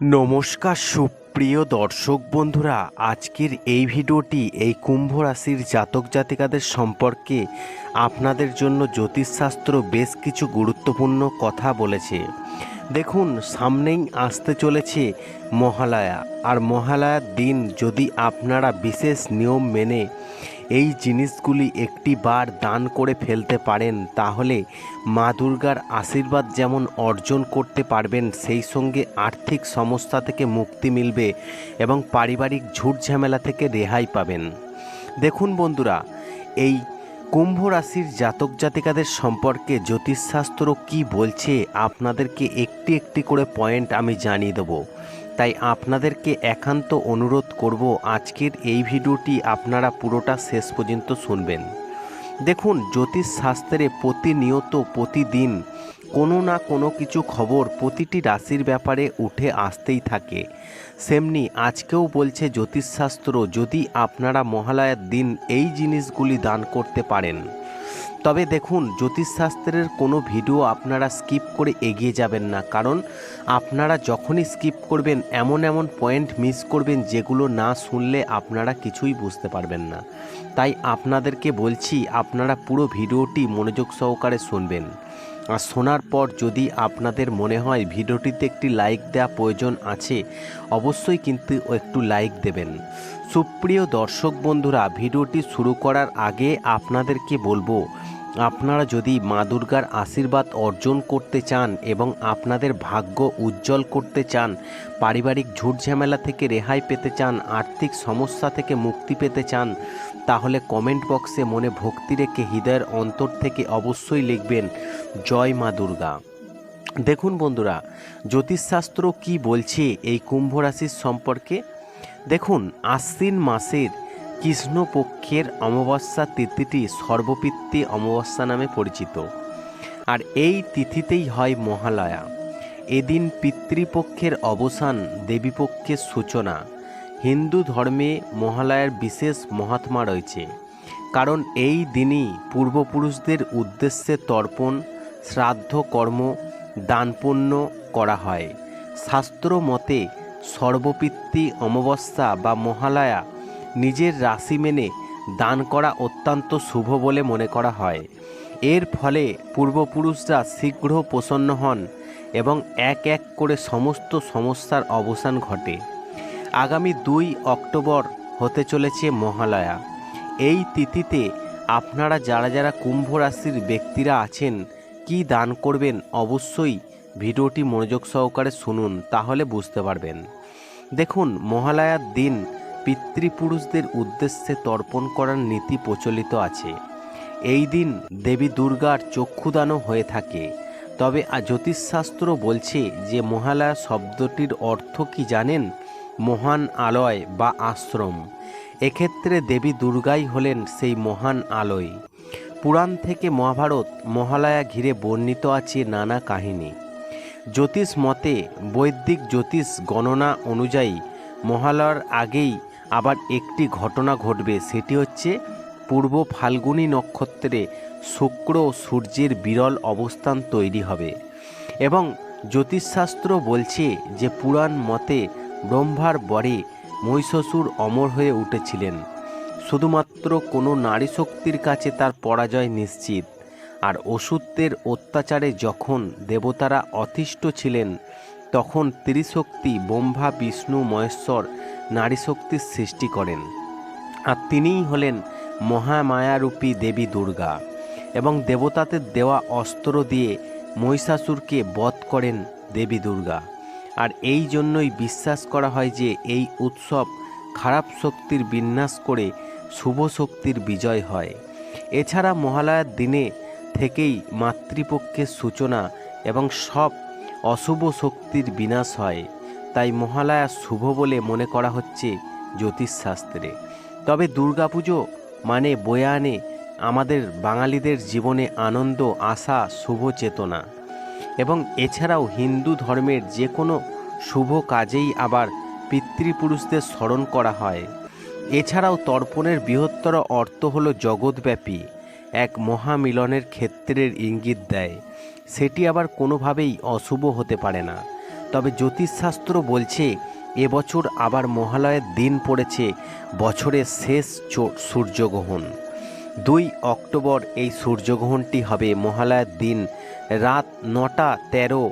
নমস্কার, সুপ্রিয় দর্শক বন্ধুরা। আজকের এই ভিডিওটি এই কুম্ভ রাশির জাতক জাতিকাদের সম্পর্কে আপনাদের জন্য জ্যোতিষশাস্ত্র বেশ কিছু গুরুত্বপূর্ণ কথা বলেছে। দেখুন, সামনেই আসতে চলেছে মহালয়া। আর মহালয়ার দিন যদি আপনারা বিশেষ নিয়ম মেনে এই জিনিসগুলি একটি বার দান করে ফেলতে পারেন, তাহলে মা দুর্গার আশীর্বাদ যেমন অর্জন করতে পারবেন, সেই সঙ্গে আর্থিক সমস্যা থেকে মুক্তি মিলবে এবং পারিবারিক ঝুট ঝামেলা থেকে রেহাই পাবেন। দেখুন বন্ধুরা, এই কুম্ভ রাশির জাতক জাতিকাদের সম্পর্কে জ্যোতিষশাস্ত্র কি বলছে, আপনাদেরকে একটি একটি করে পয়েন্ট আমি জানিয়ে দেবো। তাই আপনাদেরকে একান্ত অনুরোধ করব আজকের এই ভিডিওটি আপনারা পুরোটা শেষ পর্যন্ত শুনবেন। দেখুন জ্যোতিষশাস্ত্রে প্রতিনিয়ত প্রতিদিন কোনো না কোনো কিছু খবর প্রতিটি রাশির ব্যাপারে উঠে আসতেই থাকে। সেমনি আজকেও বলছে জ্যোতিষশাস্ত্র, যদি আপনারা মহালয়ার দিন এই জিনিসগুলি দান করতে পারেন তবে দেখুন, জ্যোতিষশাস্ত্রের কোনো ভিডিও আপনারা স্কিপ করে এগিয়ে যাবেন না। কারণ, আপনারা যখনই স্কিপ করবেন, এমন এমন পয়েন্ট মিস করবেন যেগুলো না শুনলে আপনারা কিছুই বুঝতে পারবেন না। তাই আপনাদেরকে বলছি, আপনারা পুরো ভিডিওটি মনোযোগ সহকারে শুনবেন। আর শোনার পর যদি আপনাদের মনে হয় ভিডিওটিতে একটি লাইক দেওয়া প্রয়োজন আছে, অবশ্যই কিন্তু একটু লাইক দেবেন। সুপ্রিয় দর্শক বন্ধুরা, ভিডিওটি শুরু করার আগে আপনাদেরকে বলব আপনারা যদি মা দুর্গার আশীর্বাদ অর্জন করতে চান এবং আপনাদের ভাগ্য উজ্জ্বল করতে চান, পারিবারিক ঝুট ঝামেলা থেকে রেহাই পেতে চান, আর্থিক সমস্যা থেকে মুক্তি পেতে চান, তাহলে কমেন্ট বক্সে মনে ভক্তি রেখে হৃদয়ের অন্তর থেকে অবশ্যই লিখবেন, জয় মা দুর্গা। দেখুন বন্ধুরা, জ্যোতিষশাস্ত্র কি বলছে এই কুম্ভ রাশির সম্পর্কে? দেখুন, আশ্বিন মাসের কৃষ্ণপক্ষের অমাবস্যা তিথিটি সর্বপিত্তি অমাবস্যা নামে পরিচিত। আর এই তিথিতেই হয় মহালয়া। এদিন পিতৃপক্ষের অবসান, দেবীপক্ষের সূচনা। হিন্দু ধর্মে মহালয়ার বিশেষ মহাত্মা রয়েছে। কারণ এই দিনই পূর্বপুরুষদের উদ্দেশ্যে তর্পণ, শ্রাদ্ধ কর্ম দানপুণ্য করা হয়। শাস্ত্র মতে সর্বপিত্তি অমাবস্যা বা মহালয়া নিজের রাশি মেনে দান করা অত্যন্ত শুভ বলে মনে করা হয়। এর ফলে পূর্বপুরুষরা শীঘ্র প্রসন্ন হন এবং এক এক করে সমস্ত সমস্যার অবসান ঘটে। আগামী দুই অক্টোবর হতে চলেছে মহালয়া। এই তিথিতে আপনারা যারা যারা কুম্ভ রাশির ব্যক্তিরা আছেন, কি দান করবেন অবশ্যই ভিডিওটি মনোযোগ সহকারে শুনুন, তাহলে বুঝতে পারবেন। দেখুন, মহালয়ার দিন পিতৃপুরুষদের উদ্দেশ্যে তর্পণ করার নীতি প্রচলিত আছে। এই দিন দেবী দুর্গার চক্ষুদানও হয়ে থাকে। তবে জ্যোতিষশাস্ত্র বলছে যে মহালয়া শব্দটির অর্থ কি জানেন? মহান আলয় বা আশ্রম। এক্ষেত্রে দেবী দুর্গাই হলেন সেই মহান আলয়। পুরাণ থেকে মহাভারত, মহালয়া ঘিরে বর্ণিত আছে নানা কাহিনী। জ্যোতিষ মতে বৈদিক জ্যোতিষ গণনা অনুযায়ী মহালয়ার আগেই আবার একটি ঘটনা ঘটবে, সেটি হচ্ছে পূর্ব ফাল্গুনী নক্ষত্রে শুক্র ও সূর্যের বিরল অবস্থান তৈরি হবে। এবং জ্যোতিষশাস্ত্র বলছে যে পুরাণ মতে ব্রহ্মার বরে মহিষাসুর অমর হয়ে উঠেছিলেন। শুধুমাত্র কোনো নারী শক্তির কাছে তার পরাজয় নিশ্চিত। আর ওষুধদের অত্যাচারে যখন দেবতারা অতিষ্ঠ ছিলেন তখন ত্রিশক্তি, ব্রহ্মা, বিষ্ণু, মহেশ্বর নারী শক্তির সৃষ্টি করেন। আর তিনিই হলেন মহামায়ারূপী দেবী দুর্গা এবং দেবতাদের দেওয়া অস্ত্র দিয়ে মহিষাসুরকে বধ করেন দেবী দুর্গা। আর এই জন্যই বিশ্বাস করা হয় যে এই উৎসব খারাপ শক্তির বিন্যাস করে শুভ শক্তির বিজয় হয়। এছাড়া মহালয়ার দিনে থেকেই মাতৃপক্ষের সূচনা এবং সব অশুভ শক্তির বিনাশ হয়। তাই মহালয়া শুভ বলে মনে করা হচ্ছে জ্যোতিষশাস্ত্রে। তবে দুর্গাপুজো মানে বয়ে আনে আমাদের বাঙালিদের জীবনে আনন্দ, আশা, শুভ চেতনা। এবং এছাড়াও হিন্দু ধর্মের যে কোনো শুভ কাজেই আবার পিতৃপুরুষদের স্মরণ করা হয়। এছাড়াও তর্পণের বৃহত্তর অর্থ হলো জগৎব্যাপী, এক মহামিলনের ক্ষেত্রের ইঙ্গিত দেয়। সেটি আবার কোনোভাবেই অশুভ হতে পারে না। তবে জ্যোতিষশাস্ত্র বলছে এবছর আবার মহালয়ের দিন পড়েছে, বছরের শেষ সূর্যগ্রহণ। দুই অক্টোবর এই সূর্যগ্রহণটি হবে মহালয়ার দিন। রাত নটা তেরো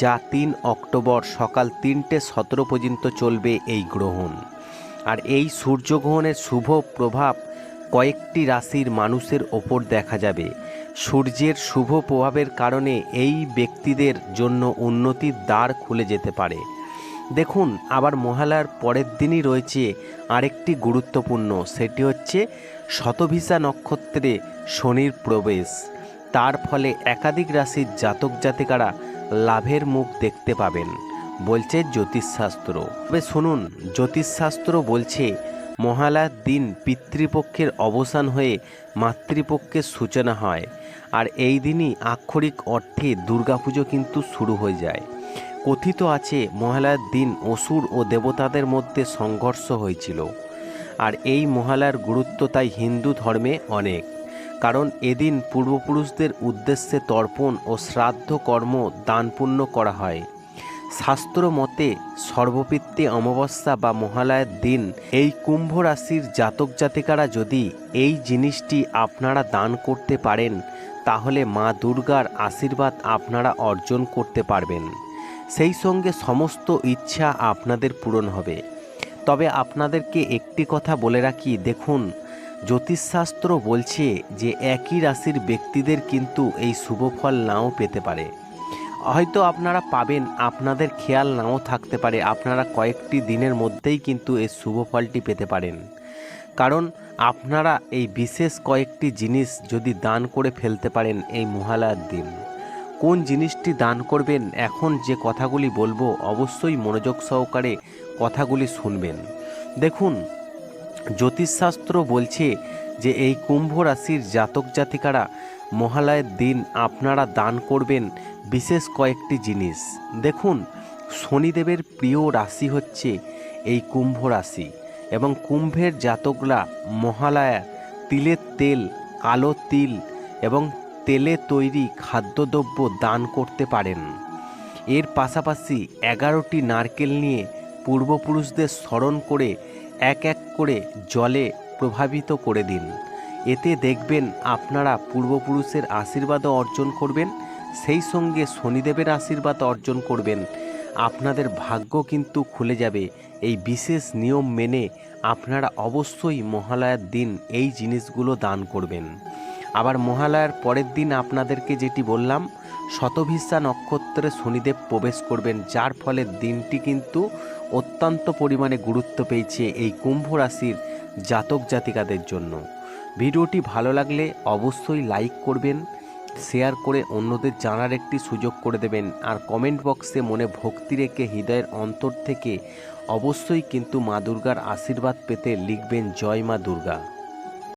যা তিন অক্টোবর সকাল তিনটে সতেরো পর্যন্ত চলবে এই গ্রহণ। আর এই সূর্যগ্রহণের শুভ প্রভাব কয়েকটি রাশির মানুষের ওপর দেখা যাবে। সূর্যের শুভ প্রভাবের কারণে এই ব্যক্তিদের জন্য উন্নতির দ্বার খুলে যেতে পারে। দেখুন, আবার মহালয়ার পরের দিনই রয়েছে আরেকটি গুরুত্বপূর্ণ, সেটি হচ্ছে শতভিসা নক্ষত্রে শনির প্রবেশ। তার ফলে একাধিক রাশির জাতক জাতিকারা লাভের মুখ দেখতে পাবেন, বলছে জ্যোতিষশাস্ত্র। তবে শুনুন, জ্যোতিষশাস্ত্র বলছে মহালয়ার দিন পিতৃপক্ষের অবসান হয়ে মাতৃপক্ষের সূচনা হয়। আর এই দিনই আক্ষরিক অর্থে দুর্গাপুজো কিন্তু শুরু হয়ে যায়। কথিত আছে মহালয়ার দিন অসুর ও দেবতাদের মধ্যে সংঘর্ষ হয়েছিল। আর এই মহালয়ার গুরুত্ব তাই হিন্দু ধর্মে অনেক। কারণ এদিন পূর্বপুরুষদের উদ্দেশ্যে তর্পণ ও শ্রাদ্ধ কর্ম দান পুণ্য করা হয়। শাস্ত্র মতে সর্বপিত্তে অমাবস্যা বা মহালয়ার দিন এই কুম্ভ রাশির জাতক জাতিকারা যদি এই জিনিসটি আপনারা দান করতে পারেন, তাহলে মা দুর্গার আশীর্বাদ আপনারা অর্জন করতে পারবেন। সেই সঙ্গে সমস্ত ইচ্ছা আপনাদের পূরণ হবে। তবে আপনাদেরকে একটি কথা বলে রাখি, দেখুন, জ্যোতিষশাস্ত্র বলছে যে একই রাশির ব্যক্তিদের কিন্তু এই শুভ ফল নাও পেতে পারে। হয়তো আপনারা পাবেন, আপনাদের খেয়াল নাও থাকতে পারে, আপনারা কয়েকটি দিনের মধ্যেই কিন্তু এই শুভ ফলটি পেতে পারেন। কারণ আপনারা এই বিশেষ কয়েকটি জিনিস যদি দান করে ফেলতে পারেন এই মহালয়ার দিন। কোন জিনিসটি দান করবেন, এখন যে কথাগুলি বলব, অবশ্যই মনোযোগ সহকারে কথাগুলি শুনবেন। দেখুন, জ্যোতিষশাস্ত্র বলছে যে এই কুম্ভ রাশির জাতক জাতিকারা মহালয়ের দিন আপনারা দান করবেন বিশেষ কয়েকটি জিনিস। দেখুন, শনিদেবের প্রিয় রাশি হচ্ছে এই কুম্ভ রাশি এবং কুম্ভের জাতকরা মহালয়া তিলের তেল, কালো তিল এবং তেলে তৈরি খাদ্যদ্রব্য দান করতে পারেন। এর পাশাপাশি এগারোটি নারকেল নিয়ে পূর্বপুরুষদের স্মরণ করে এক এক করে জলে প্রভাবিত করে দিন। এতে দেখবেন আপনারা পূর্বপুরুষের আশীর্বাদও অর্জন করবেন, সেই সঙ্গে শনিদেবের আশীর্বাদ অর্জন করবেন। আপনাদের ভাগ্য কিন্তু খুলে যাবে। এই বিশেষ নিয়ম মেনে আপনারা অবশ্যই মহালয়ার দিন এই জিনিসগুলো দান করবেন। আবার মহালয়ার পরের দিন আপনাদেরকে যেটি বললাম, শতভিসা নক্ষত্রে শনিদেব প্রবেশ করবেন, যার ফলে দিনটি কিন্তু অত্যন্ত পরিমাণে গুরুত্ব পেয়েছে এই কুম্ভ রাশির জাতক জাতিকাদের জন্য। ভিডিওটি ভালো লাগলে অবশ্যই লাইক করবেন, শেয়ার করে অন্যদের জানার একটি সুযোগ করে দেবেন, আর কমেন্ট বক্সে মনে ভক্তি রেখে হৃদয়ের অন্তর থেকে অবশ্যই কিন্তু মা দুর্গার আশীর্বাদ পেতে লিখবেন জয় মা দুর্গা।